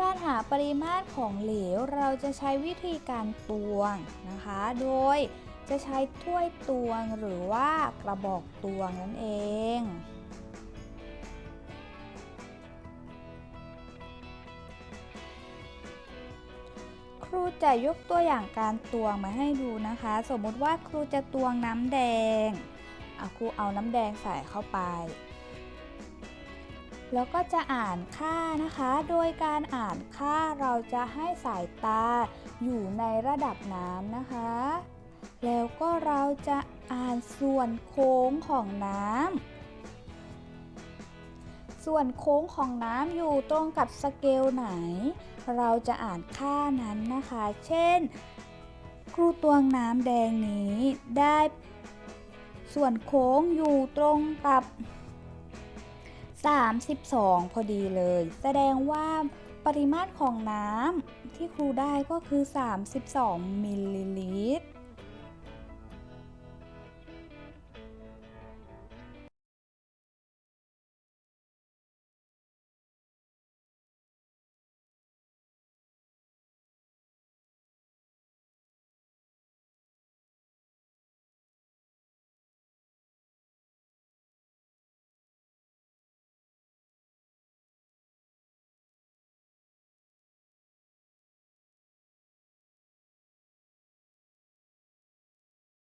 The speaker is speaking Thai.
การหาปริมาตรของเหลวเราจะใช้วิธีการตวงนะคะ โดยจะใช้ถ้วยตวงหรือว่ากระบอกตวงนั่นเองครูจะยกตัวอย่างการตวงมาให้ดูนะคะ สมมติว่าครูจะตวงน้ำแดงครูเอาน้ำแดงใส่เข้าไป แล้วก็จะอ่านค่านะคะ โดยการอ่านค่าเราจะให้สายตาอยู่ในระดับน้ำนะคะ แล้วก็เราจะอ่านส่วนโค้งของน้ำ ส่วนโค้งของน้ำอยู่ตรงกับสเกลไหน เราจะอ่านค่านั้นนะคะ เช่น ครูตวงน้ำแดงนี้ได้ ส่วนโค้งอยู่ตรงกับ 32 พอดีเลย แสดงว่าปริมาตรของน้ำที่ครูได้ก็คือ 32 มิลลิลิตร